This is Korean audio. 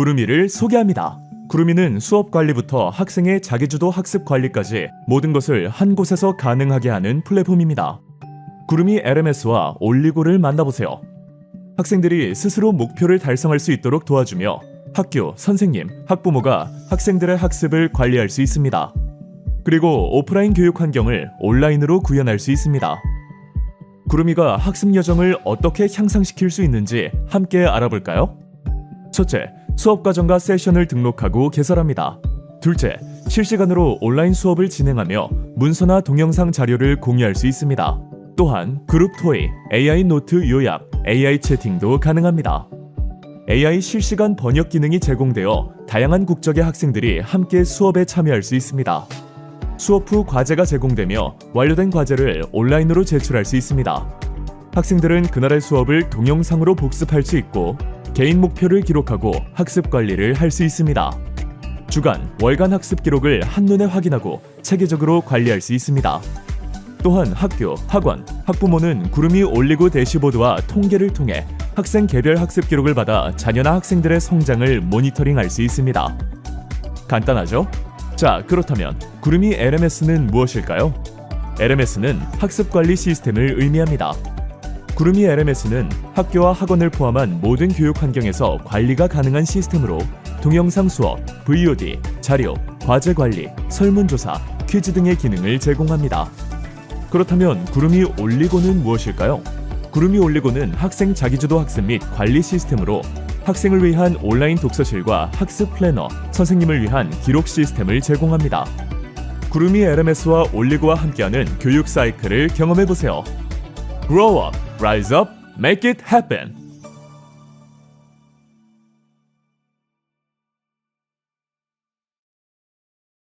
구름이를 소개합니다. 구름이는 수업 관리부터 학생의 자기주도 학습 관리까지 모든 것을 한 곳에서 가능하게 하는 플랫폼입니다. 구름이 LMS와 올리고를 만나보세요. 학생들이 스스로 목표를 달성할 수 있도록 도와주며 학교, 선생님, 학부모가 학생들의 학습을 관리할 수 있습니다. 그리고 오프라인 교육 환경을 온라인으로 구현할 수 있습니다. 구름이가 학습 여정을 어떻게 향상시킬 수 있는지 함께 알아볼까요? 첫째, 수업 과정과 세션을 등록하고 개설합니다. 둘째, 실시간으로 온라인 수업을 진행하며 문서나 동영상 자료를 공유할 수 있습니다. 또한 그룹 토의, AI 노트 요약, AI 채팅도 가능합니다. AI 실시간 번역 기능이 제공되어 다양한 국적의 학생들이 함께 수업에 참여할 수 있습니다. 수업 후 과제가 제공되며 완료된 과제를 온라인으로 제출할 수 있습니다. 학생들은 그날의 수업을 동영상으로 복습할 수 있고 개인 목표를 기록하고 학습 관리를 할 수 있습니다. 주간, 월간 학습 기록을 한눈에 확인하고 체계적으로 관리할 수 있습니다. 또한 학교, 학원, 학부모는 구름이 올리고 대시보드와 통계를 통해 학생 개별 학습 기록을 받아 자녀나 학생들의 성장을 모니터링할 수 있습니다. 간단하죠? 자, 그렇다면 구름이 LMS는 무엇일까요? LMS는 학습 관리 시스템을 의미합니다. 구름이 LMS는 학교와 학원을 포함한 모든 교육 환경에서 관리가 가능한 시스템으로 동영상 수업, VOD, 자료, 과제 관리, 설문조사, 퀴즈 등의 기능을 제공합니다. 그렇다면 구름이 올리고는 무엇일까요? 구름이 올리고는 학생 자기주도 학습 및 관리 시스템으로 학생을 위한 온라인 독서실과 학습 플래너, 선생님을 위한 기록 시스템을 제공합니다. 구름이 LMS와 올리고와 함께하는 교육 사이클을 경험해 보세요. Grow up, rise up, make it happen.